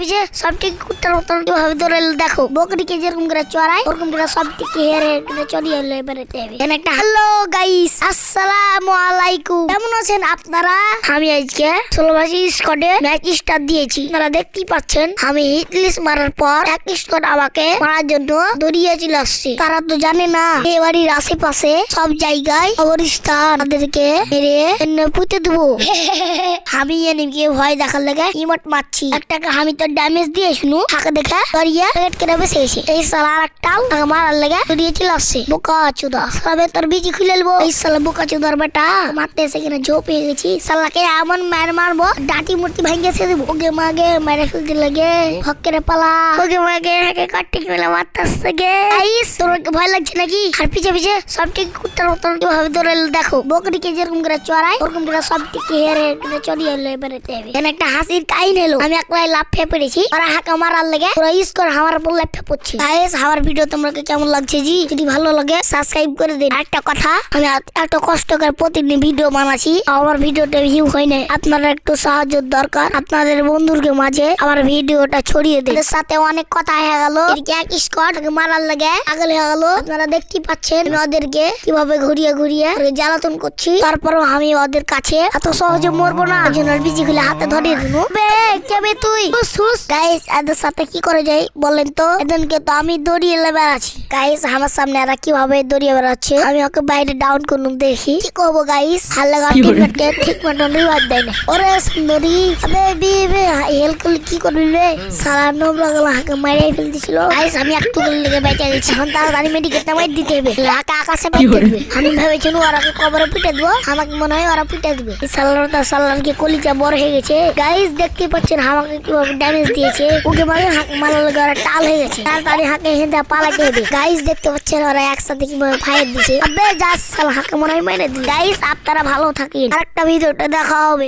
পিছে সব ঠিক কুত্তার মতন কীভাবে ধরে দেখো। বকরিকে যেরকম করে চড়ায়, ওরকম করে সব ঠিক হেরে হেরে চড়িয়ে দেবে এখানে একটা হ্যালো গাইস আসসালামু আলাইকুম কেমন আছেন আপনারা? আমি আজকে ষোলোবাসী স্কোয়াডে ম্যাচ স্টার্ট দিয়েছি। আপনারা দেখতেই পাচ্ছেন আমি হিটলিস মারার পর এক স্কোয়াড আমাকে মারার জন্য দড়িয়ে চলে আসছে। তারা তো জানে না এই বাড়ির আশেপাশে সব জায়গায় অবস্থান তাদেরকে মেরে পুঁতে দেবো। আমি এনিমিকে ভয় দেখার লেগে ইমোট মারছি। একটাকে আমি তো ড্যামেজ দিয়ে শুনু হাকে দেখে দড়িয়ে পেট কেটে বসে গেছে এই সালা আর একটাও মারার লেগে দড়িয়ে চলে আসছে। বোকা চুদা সালাবে তোর বিজি খুলে নেব এই সালা বোকা চুদার বেটা মারতে এসে কিনা ঝোপ পেয়ে গেছি। সালাকে এমন মার মারবো, ডাটি মূর্তি ভেঙে সে ওকে মাগে, মেরে ফেলতে লাগে। হকেরে পালা। ওকে মাগে হাকে কাটতে মেলে মারতে গে আইস, তোর ভয় লাগছে নাকি? আর পিছে পিছে, সব ঠিক কুত্তার মতন ভাবে ধরে দেখো। বকরিকে যেরকম করে চড়ায়, ওরকম করে সব ঠিক হেরে করে চড়িয়ে এলো, এবারে এখানে একটা হাসির কাহিন এলো। আমি একলাই লাভ ফে পড়েছি, ওরা হাঁকা মারার লেগে পুরো ইস করে আমার উপর লাভ ফে পড়ছে। গাইস আমার ভিডিও তোমরা কেমন লাগছে জি? যদি ভালো লাগে সাবস্ক্রাইব করে দিন। একটা কথা, আমি এত কষ্ট করে প্রতিদিন ভিডিও বানাচ্ছি আমার ভিডিওটা ভিউ হয় না আপনারা একটু সাহায্য দরকার। আপনাদের বন্ধুকে মাঝে আমার ভিডিওটা ছড়িয়ে দিন এর সাথে অনেক কথা হয়ে গেল। এক স্কট মারার লাগে আগলে হয়ে গেল। আপনারা দেখতে পাচ্ছেন আমি ওদেরকে কীভাবে ঘুরিয়ে ঘুরিয়ে জ্বালাতন করছি। তারপরও আমি ওদের কাছে এত সহজে মরবো না। এই জন্য বিজি খুলে হাতে ধরিয়ে দিল বে তুই? গাইস এদের সাথে কি করে যাই বলেন তো? এদেরকে তো আমি দড়িয়ে আছি। গাইস আমার সামনে এরা কীভাবে দড়িয়ে বেড়াচ্ছে? আমি ওকে বাইরে ডাউন করুন দেখি। কি করব গাইস হাল্লা গাড়িকে ঠিক মতন রিওয়ার্ড দেয় না। ওরে সুন্দরী আবে বি বে হেল করলে কি করবি রে? সারা নোংরা গলা হাকে মারিয়ে ফেলতেছিল। গাইস আমি একটু করে লেগে বেঁচে গেছি। এখন তাড়াতাড়ি মেডিকেল নামাই দিতে হবে। হাকে আকাশে বেঁচে দেবে আমি ভেবেছিলাম ওরা কবরে পিটে দেবো। আমাকে মনে হয় ওরা পিটে দেবে। সাল্লার তার সাল্লার কি কলিজা বড় হয়ে গেছে। গাইস দেখতে পাচ্ছেন আমাকে কীভাবে ড্যামেজ দিয়েছে। ওকে মারে হাক মারার লগে ওরা টাল হয়ে গেছে। তাড়াতাড়ি হাকে হেঁদা পালাতে হবে। গাইস দেখতে পাচ্ছেন ওরা একসাথে কীভাবে ফায়ার দিছে আবে যা সাল হাকে মনে হয় মেরে দিল গাইস আপনারা ভালো থাকেন। আরেকটা ভিডিওটা দেখা হবে।